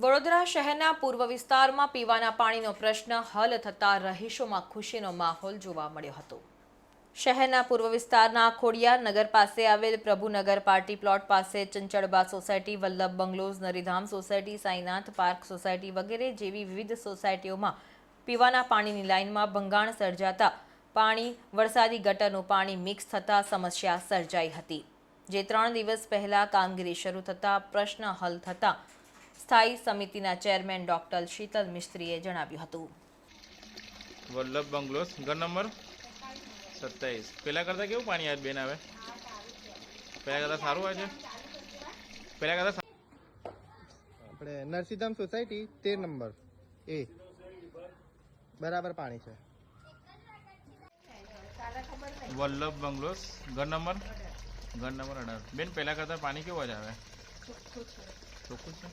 વડોદરા શહેરના પૂર્વ વિસ્તારમાં પીવાના પાણીનો પ્રશ્ન હલ થતાં રહીશોમાં ખુશીનો માહોલ જોવા મળ્યો હતો. શહેરના પૂર્વ વિસ્તારના ખોડિયાર નગર પાસે આવેલ પ્રભુનગર પાર્ટી પ્લોટ પાસે Chanchalba society, Vallabh bungalows, Naridham society, Sainath park society વગેરે જેવી વિવિધ સોસાયટીઓમાં પીવાના પાણીની લાઇનમાં ભંગાણ સર્જાતા પાણી, વરસાદી ગટરનું પાણી મિક્સ થતાં સમસ્યા સર્જાઈ હતી. જે ત્રણ દિવસ પહેલા કામગીરી શરૂ થતાં પ્રશ્ન હલ થતાં સ્થાયી સમિતિના ચેરમેન ડોક્ટર શીતલ મિસ્ત્રીએ જણાવ્યું હતું. વલ્લભ બંગલોસ ઘર નંબર સત્યાવીસ પેલા કરતાં કેવું પાણી યાદ બેન આવે? પેલા કરતાં સારું આવે છે? પેલા કરતાં આપણે નરસિંહધામ સોસાયટી તેર નંબર. એ. બરાબર પાણી છે. વલ્લભ બંગલોસ ઘર નંબર ઘર નંબર અઢાર. બેન પેલા કરતાં પાણી કેવું જ આવે? ચોખ્ખું છે?